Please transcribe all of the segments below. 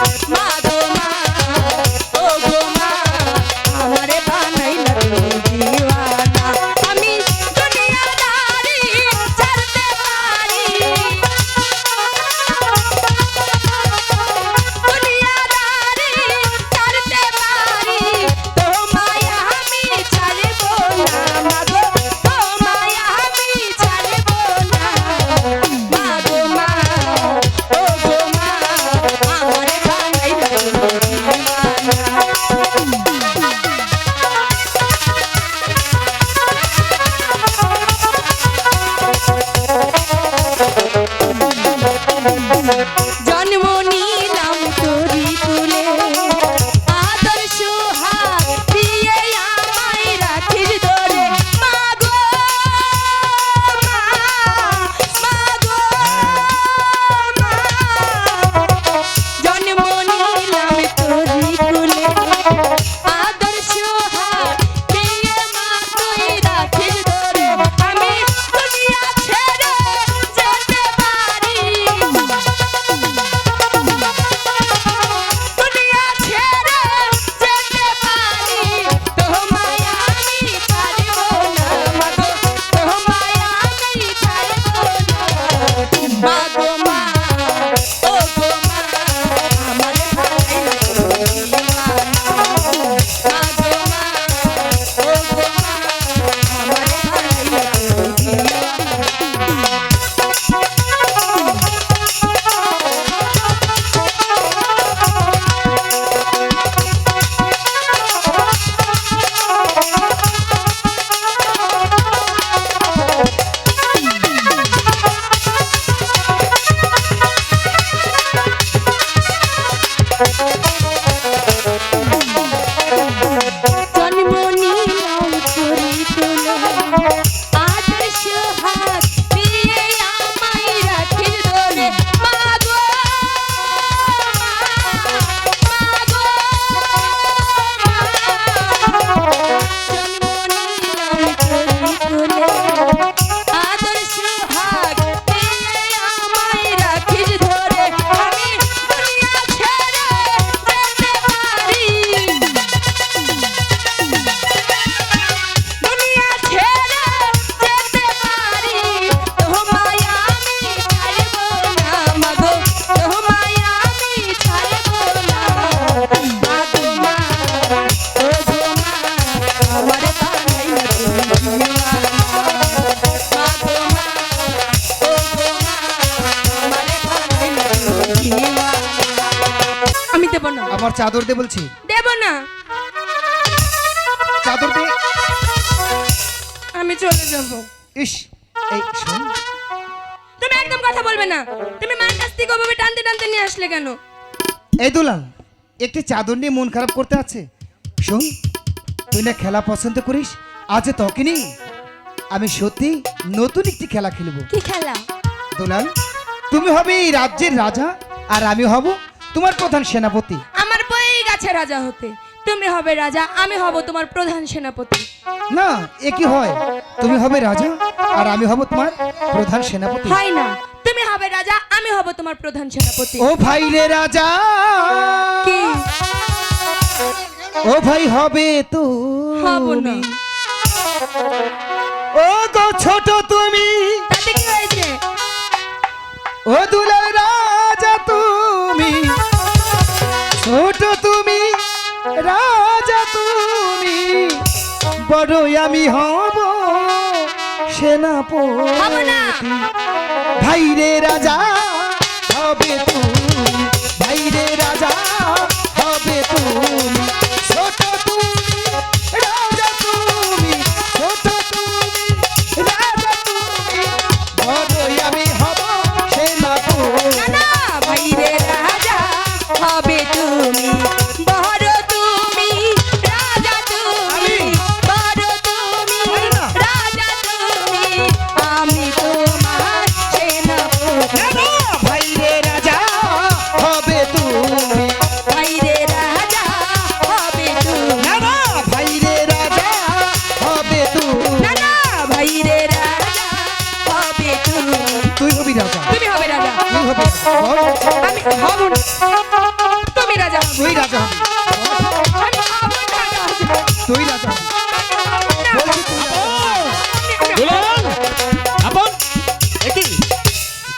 No. চাদর দে বলছি? দেব না। চাদর দে আমি চলে যাব। ইস এই শোন। তুমি একদম কথা বলবে না। তুমি মার কাছ থেকে ওভাবে টানতে টানতে নিয়ে আসলে কেন? এই দুলাল একটি চাদর নিয়ে মন খারাপ করতে আছে। শোন তুই না খেলা পছন্দ করিস? আজ তোকে নি আমি সত্যি নতুন একটি খেলা খেলব। কি খেলা? দুলাল তুমি হবে এই রাজ্যের রাজা আর আমি হব তোমার প্রধান সেনাপতি। গাছে রাজা হতে। তুমি হবে রাজা আমি হব তোমার প্রধান সেনাপতি। না এ কি হয়? তুমি হবে রাজা আর আমি হব তোমার প্রধান সেনাপতি। হয় না। তুমি হবে রাজা আমি হব তোমার প্রধান সেনাপতি। ও ভাই রে রাজা! কি? ও ভাই হবে তো। হব না। ও গো ছোট তুমি! তাতে কি হয়েছে? ও দুলাল রাজা তুমি বড়ই আমি হব সেনাপতি ভাইরে। রাজা হবে তুমি ভাইরে রাজা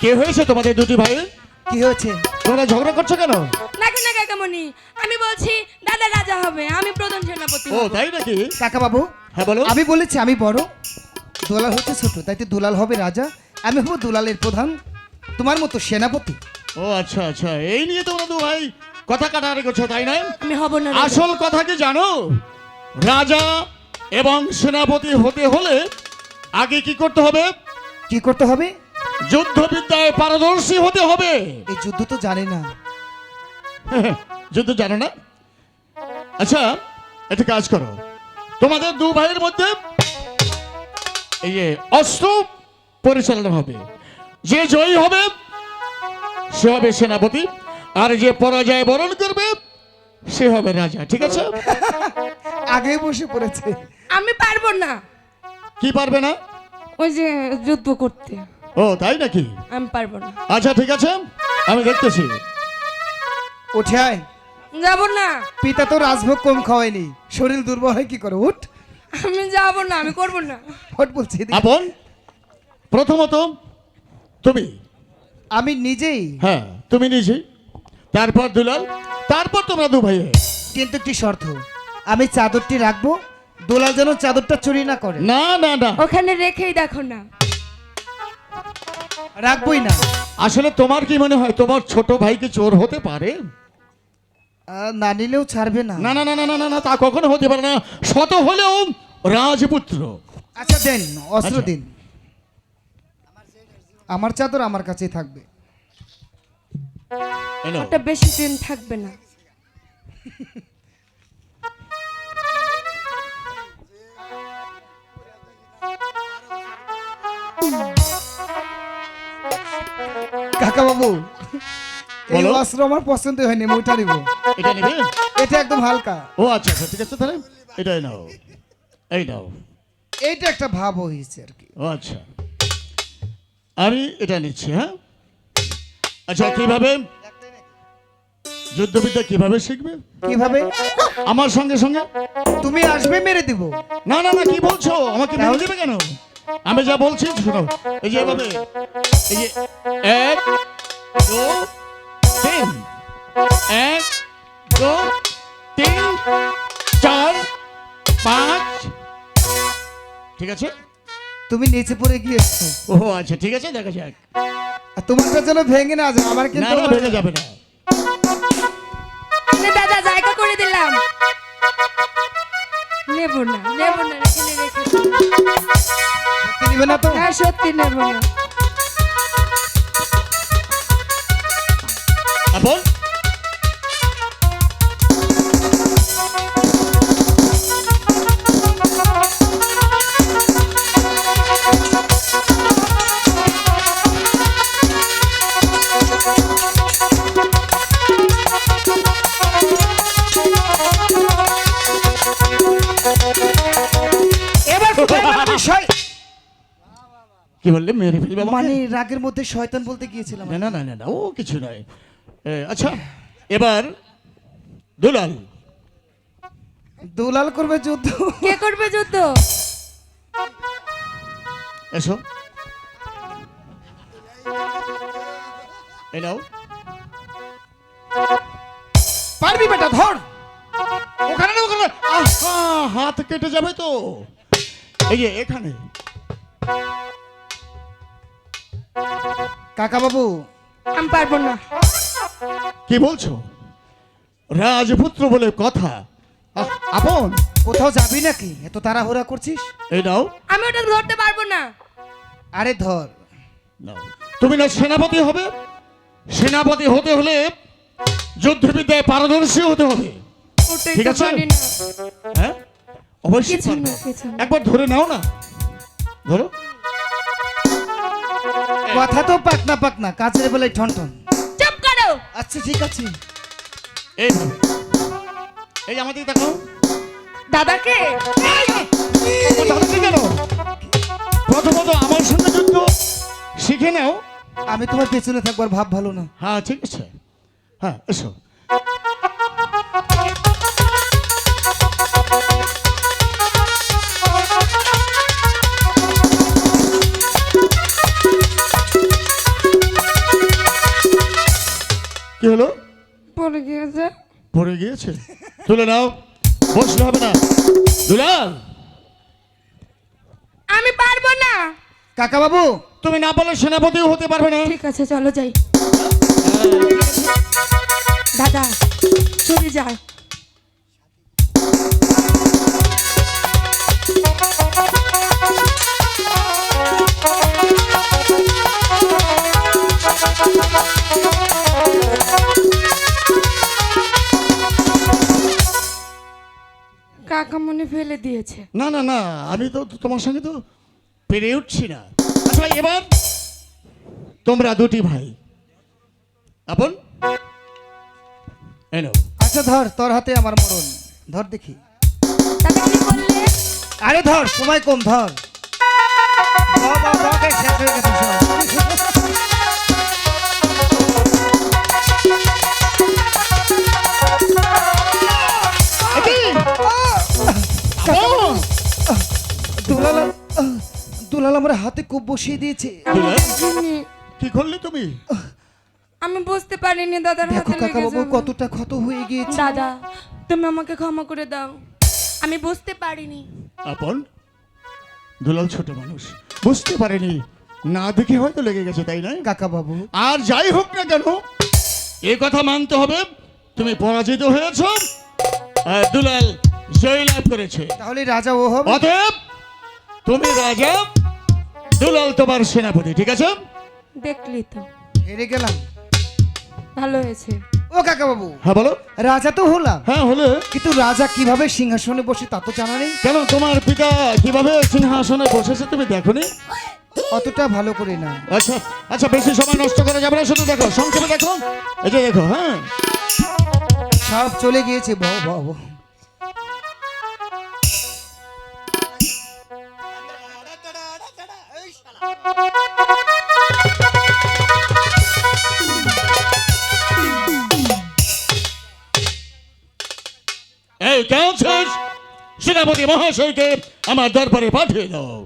কি হয়েছে তোমাদের দুটি ভাই? কি হয়েছে? তোমরা ঝগড়া করছ কেন? নাকি না কাকামণি আমি বলছি দাদা রাজা হবে আমি প্রধান সেনাপতি ও তাই নাকি? কাকা বাবু হ্যাঁ বলো। আমি বলেছি আমি বড়। দুলাল হচ্ছে ছোট তাই তো দুলাল হবে রাজা। আমি হব দুলালের প্রধান তোমার মতো সেনাপতি। ও আচ্ছা আচ্ছা এই নিয়ে তোমরা দু ভাই কথা কাটাকাটি করছ তাই নয় আমি হব না আসল কথা কি জানো? রাজা এবং সেনাপতি হতে হলে আগে কি করতে হবে? কি করতে হবে? যুদ্ধবিদ্যায় পারদর্শী হতে হবে। এই যুদ্ধ তো জানি না। যুদ্ধ জানো না? আচ্ছা একটা কাজ করো। তোমাদের দু ভাইয়ের মধ্যে এই যে অস্ত্র পরিচালনা হবে। যে জয়ী হবে সে হবে সেনাপতি আর যে পরাজয় বরণ করবে সে হবে রাজা ঠিক আছে? আগেই বসে পড়েছে। আমি পারব না। কি পারবে না? ওই যে যুদ্ধ করতে। ও তাই নাকি? আমি পারব না। আচ্ছা ঠিক আছে আমি দেখতেছি। উঠে আয়। যাব না। পিতা তো রাজভোগ কম খাওয়ায়নি। শরীর দুর্বল হয় কি করে? উঠ। আমি যাব না আমি করব না। হট বলছি। আপন প্রথমত তুমি। আমি নিজেই। হ্যাঁ তুমি নিজে তারপর দুলাল তারপর তোমরা দু ভাই কিন্তু একটি শর্ত? আমি চাদরটি রাখব দোলাল যেন চাদরটা চুরি না করে। না না না। ওখানে রেখেই দেখো না। রাখবই না। আসলে তোমার কি মনে হয় তোমার ছোট ভাইকে চোর হতে পারে? না নিলেও ছাড়বে না। না না না না না না না তা কখনো হতে পারে না। শত হলেও রাজপুত্র। আচ্ছা দেন অস্ত্র আচ্ছা। দিন। আমার চাদর আমার কাছেই থাকবে। ওটা বেশি দিন থাকবে না। Ooh. কাকা বাবু। এই বলো। অস্ত্র আমার হয়নি আমি ওইটা নিব এটা? নেবে এটা একদম হালকা। ও আচ্ছা আচ্ছা ঠিক আছে তাহলে এটাই নাও। এই নাও। এইটা একটা ভাব হয়েছে আর কি। ও আচ্ছা। আমি এটা নিচ্ছি হ্যাঁ? আচ্ছা কীভাবে? যুদ্ধবিদ্যা কীভাবে শিখবে? কীভাবে? আমার সঙ্গে সঙ্গে। তুমি আসবে মেরে দিব। না না না কি বলছো? আমাকে মেরে দেবে কেন? আমি যা বলছি শোনো। এই যে এভাবে। এই যে এক দু তিন। এক দু তিন চার পাঁচ। ঠিক আছে? তুমি নিচে পড়ে গিয়েছো। ও আচ্ছা ঠিক আছে দেখা যাক। আর তোমারটা যেন ভেঙে না যায় আমার কিন্তু না ভেঙে যাবে না। দাদা জায়গা করে দিলাম। নেব না নেব না রেখে। সত্যি নিবে না তো? হ্যাঁ সত্যি নেব। না আপন? বললে? মেরে ফেলবে মানে রাগের মধ্যে শয়তান বলতে গিয়েছিলাম না না না না ও কিছু নয়। আচ্ছা এবার দুলাল। দুলাল করবে যুদ্ধ। কে করবে যুদ্ধ? এসো। এই নাও। পারবি বেটা ধর। ওখানে না ওখানে। আহা, হাত কেটে যাবে তো। এই যে এখানে। কাকা বাবু আমি পারব না। কি বলছো? রাজপুত্র বলে কথা। আহ, আপন কোথাও যাবি নাকি? এত তাড়াহুড়া করছিস? এই নাও। আমি ওটা ধরতে পারব না। আরে ধর। নাও। তুমি না সেনাপতি হবে? সেনাপতি হতে হলে যুদ্ধবিদ্যায় পারদর্শী হতে হবে। ওটাই ঠিক তো আছে? না। হ্যাঁ? অবশ্যই কিছু পারবে। কিছু না। একবার ধরে নাও না। ধরো। কথা তো পাকনা পাকনা কাছের বলে বেলায় ঠন ঠন। চুপ করো। আচ্ছা ঠিক আছে। এই এই আমাদের দেখো দাদাকে কেন? প্রথমত আমার সঙ্গে যুদ্ধ শিখে নাও। আমি তোমার পেছনে থাকবার ভাব ভালো না। হ্যাঁ ঠিক আছে। হ্যাঁ এসো। কি হলো? পড়ে গিয়েছে। পড়ে গিয়েছে? তুলে নাও। বসলে হবে না। দুলাল! আমি পারব না। কাকা বাবু তুমি না বলে সেনাপতিও হতে পারবে না। ঠিক আছে চলো যাই। দাদা চলে যায় কাকা মনে ফেলে দিয়েছে। না না না আমি তো তোমার সঙ্গে তো পেরে উঠছি না। আচ্ছা এবার তোমরা দুটি ভাই। আপন? এনো আচ্ছা ধর তোর হাতে আমার মরণ। ধর দেখি। আরে ধর সময় কম ধর। শেষ হয়ে গেছে আমার হাতে খুব বসিয়ে দিয়েছে। কি করলে তুমি? আমি বুঝতে পারিনি দাদার দেখো হাতে কাকা লেগে বাবু যাবে। কতটা ক্ষত হয়ে গিয়েছে। দাদা তুমি আমাকে ক্ষমা করে দাও। আমি বুঝতে পারিনি। আপন দুলাল ছোট মানুষ। বুঝতে পারেনি। না দেখে হয়তো লেগে গেছে তাই না কাকা বাবু আর যাই হোক না কেন এ কথা মানতে হবে। তুমি পরাজিত হয়েছ। আর দুলাল জয় লাভ করেছে। তাহলে রাজা ও হবে। অতএব তুমি রাজা দুলাল তোমার সেনাপতি ঠিক আছে? দেখলি তো। হেরে গেলাম। ভালো হয়েছে। ও কাকা বাবু হ্যাঁ বলো। রাজা তো হলাম। হ্যাঁ হলে। কিন্তু রাজা কীভাবে সিংহাসনে বসে তা তো জানা নেই। কেন তোমার পিতা কীভাবে সিংহাসনে বসেছে তুমি দেখোনি? অতটা ভালো করে না। আচ্ছা আচ্ছা বেশি সময় নষ্ট করা যাবে না শুধু দেখো সংক্ষেপে দেখো। এই যে দেখো হ্যাঁ। সব চলে গিয়েছে বহ বহ। এই কেমন সেনাপতি মহাশয়কে আমার দরবারে পাঠিয়ে দাও।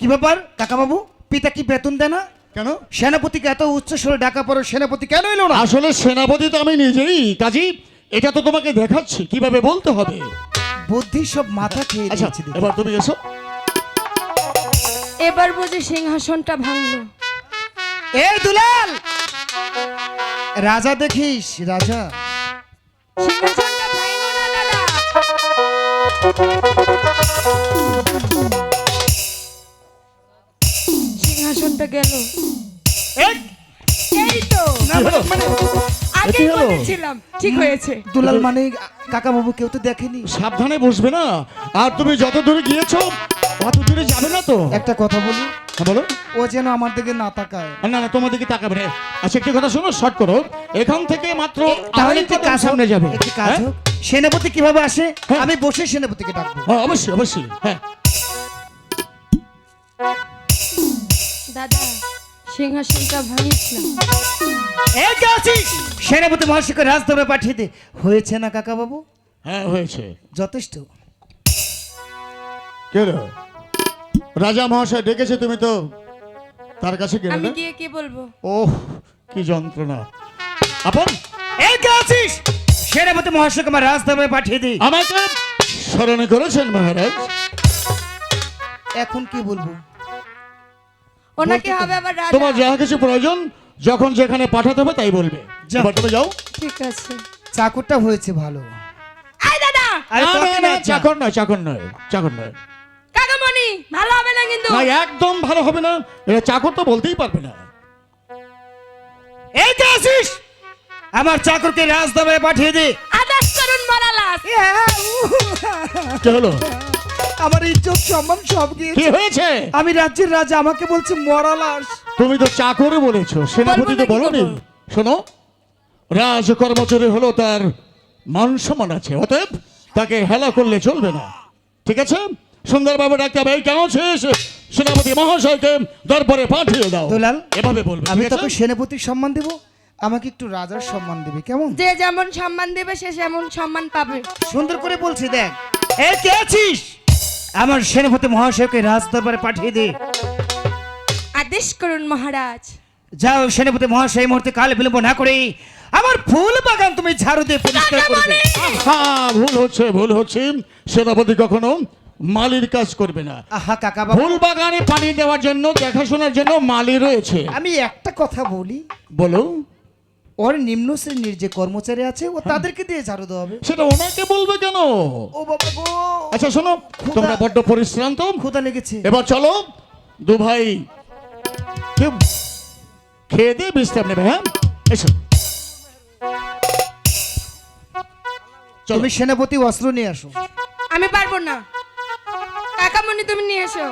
কি ব্যাপার কাকা বাবু পিতা কি বেতন দেয় না? কেন? সেনাপতিকে এত উচ্চ স্বরে ডাকা পড়ো সেনাপতি কেন এলো না? আসলে সেনাপতি তো আমি নিজেই কাজী এটা তো তোমাকে দেখাচ্ছি কীভাবে বলতে হবে? বুদ্ধি সব মাথা খেয়ে আচ্ছা দিয়েছে এবার তুমি এসো। এবার বুঝি সিংহাসনটা ভাঙলো। এই দুলাল! রাজা দেখিস রাজা। সিংহাসনটা ভাঙলো না দাদা। সিংহাসনটা গেল। এই, এই তো। মানে- মানে আগে কি হলো? বলেছিলাম ঠিক হয়েছে। দুলাল মানে কাকা বাবু কেউ তো দেখেনি। সাবধানে বসবে না। আর তুমি যত দূরে গিয়েছো অত দূরে যাবে না তো? একটা কথা বলি। হ্যাঁ বলো। ও যেন আমার দিকে না তাকায়। না না তোমার দিকে তাকাবে না। আচ্ছা একটি কথা শোনো শর্ট করো। এখান থেকে মাত্র তাহলে কাজ সামনে যাবে। একটি কাজ হ্যাঁ? হোক। সেনাপতি কীভাবে আসে? হ্যাঁ। আমি বসে সেনাপতিকে ডাকবো। হ্যাঁ অবশ্যই অবশ্যই হ্যাঁ। দাদা সিংহাসনটা ভাঙিস না। এই কে আছিস? সেনাপতি মহাশয়কে রাজদরবারে পাঠিয়ে দে। হয়েছে না কাকা বাবু হ্যাঁ হয়েছে। যথেষ্ট। কে রে? রাজা মহাশয় ডেকেছে তুমি তো। তার কাছে গেলে আমি গিয়ে কি বলব? ওহ কি যন্ত্রণা। আপন? এই কে আছিস? সেনাপতি মহাশয়কে আমার রাজদরবারে পাঠিয়ে দে। আমাকে স্মরণে করেছেন মহারাজ। এখন কি বলব? ওনাকে হবে আবার রাজা। তোমার যা কিছু প্রয়োজন যখন যেখানে পাঠাতে হবে তাই বলবে। যাও। এবার তুমি যাও। ঠিক আছে। চাকরটা হয়েছে ভালো। আই দাদা! আরে চাকর নয় চাকর নয় চাকর নয়। কাকামণি ভালো হবে না কিন্তু? না একদম ভালো হবে না। এটা চাকর তো বলতেই পারবে না। এই কে আছিস আমার চাকরকে পাঠিয়ে দে। আদাস করুন মরালাস। কি হলো? আমার ইজ্জত সম্মান সব গিয়েছে। কি হয়েছে? আমি রাজ্যের রাজা আমাকে বলছে মরালাস। তুমি তো চাকরে বলেছ সেনাপতি তো বলনি শোনো রাজ কর্মচারী হলো তার মান সম্মান আছে অতএব তাকে হেলা করলে চলবে না। ঠিক আছে? সুন্দরভাবে ডাকতে হবে এই কেমন শেষ সেনাপতি মহাশয়কে দরবারে পাঠিয়ে দাও। দুলাল, এভাবে বলবে আমি তোকে সেনাপতির সম্মান দেব আমাকে একটু রাজার সম্মান দেবে কেমন? যে যেমন সম্মান দেবে সে যেমন সম্মান পাবে। সুন্দর করে বলছি দেখ এ কে আছিস? আমার সেনাপতি মহাশয়কে রাজ দরবারে পাঠিয়ে দে। আদেশ করুন মহারাজ। যাও সেনাপতি মহাশয় এই মুহূর্তে কাল বিলম্ব না করে আমার ফুল বাগান তুমি ঝাড়ু দিয়ে পরিষ্কার করবে হ্যাঁ ভুল হচ্ছে ভুল হচ্ছে। সেনাপতি কখনো মালির কাজ করবে না। আহা কাকা বাবু। ফুল বাগানে পানি দেওয়ার জন্য দেখাশোনার জন্য মালি রয়েছে। আমি একটা কথা বলি। বলো। ওর নিম্ন শ্রেণির যে কর্মচারী আছে ও তাদেরকে দিয়ে ঝাড়ু দেওয়া হবে। সেটা ওনাকে বলবে কেন? ও বাবা গো। আচ্ছা শোনো তোমরা বড্ড পরিশ্রান্ত। ক্ষুদা লেগেছে। এবার চলো দু ভাই। খেয়ে দিয়ে বিশ্রাম নেবে হ্যাঁ? এসো। চলো। তুমি সেনাপতি অস্ত্র নিয়ে আসো। আমি পারব না। কাকামণি তুমি নিয়ে এসো।